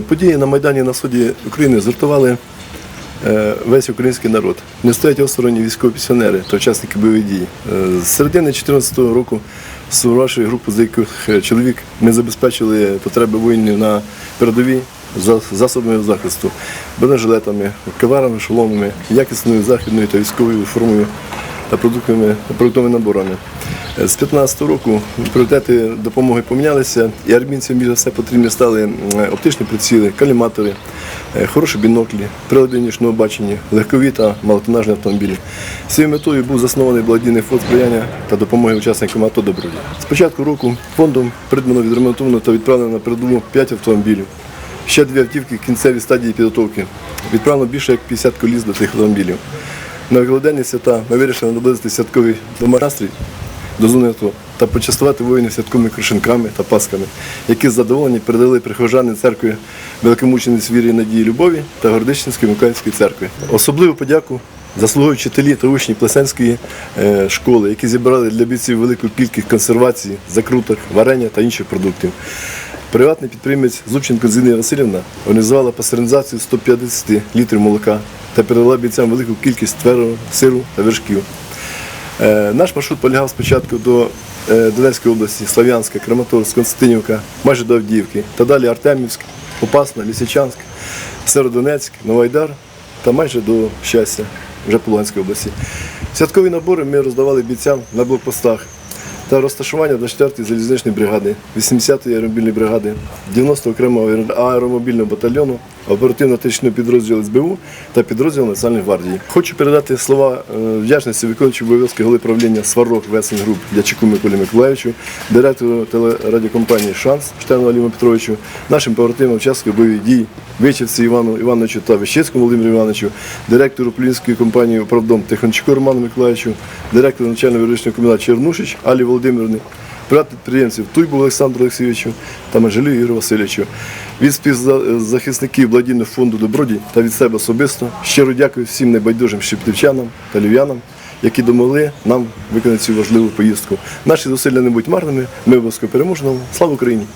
Події на Майдані на сході України згуртували е, весь український народ. Не стоять осторонні військові пенсіонери та учасники бойових дій. Е, З середини 2014 року вашої групи, з яких е, чоловік ми забезпечили потреби воїнів на передовій засобами захисту, бронежилетами, каварами, шоломами, якісною західною та військовою формою та продуктами, продуктовими наборами. З 2015 року пріоритети допомоги помінялися, і армійцям більше все потрібні стали оптичні приціли, каліматори, е, хороші біноклі, прилади нічного бачення, легкові та малотонажні автомобілі. Цією метою був заснований благодійний фонд сприяння та допомоги учасникам АТО «Добродій». З початку року фондом придбано, відремонтовано та відправлено на передову 5 автомобілів. Ще дві автівки в кінцевій стадії підготовки. Відправлено більше як 50 коліс до тих автомобілів. На Великоденні свята ми вирішили наблизити святковий домонастрій до зони та почастувати воїнів святковими крушинками та пасками, які з задоволення передали прихожани церкви Великомучениць віри надії любові та Гордищенської Миколаївської церкви. Особливу подяку заслуговують вчителі та учні Плесенської е, школи, які зібрали для бійців велику кількість консервацій, закруток, варення та інших продуктів. Приватний підприємець Зубченко Зіна Васильівна організувала пастеризацію 150 літрів молока та передала бійцям велику кількість твердого сиру та вершків. Е, Наш маршрут полягав спочатку до е, Донецької області, Слав'янська, Краматорськ, Константинівка, майже до Авдіївки, та далі Артемівськ, Попасна, Лісичанськ, Северодонецьк, Новайдар та майже до щастя, вже по Луганській області. Святкові набори ми роздавали бійцям на блокпостах та розташування 24-ї залізничної бригади, 80-ї аеромобільної бригади, 90-го окремого аеромобільного батальйону, оперативно-технічного підрозділу СБУ та підрозділу Національної гвардії. Хочу передати слова е, вдячності виконуючого обов'язки голови правління Сварог Весен Груп Дячику Миколі Миколаївичу, директору телерадіокомпанії Шанс Штану Аліму Петровичу, нашим побратимам учасникам бойових дій, Вичівці Івану Івановичу та Вещецькому Володимиру Івановичу, директору Полінської компанії Управдом Тихончуку Роману Миколаївичу, директору начального юридичного комбінату Чернушич Алі Володимирівни, підприємців Туйбу Олександру Олексійовичу та Межелю Ігорю Васильовичу. Від співзахисників благодійного фонду Добродій та від себе особисто щиро дякую всім небайдужим щептивчанам та львів'янам, які допомогли нам виконати цю важливу поїздку. Наші зусилля не будуть марними, ми обов'язково переможемо. Слава Україні!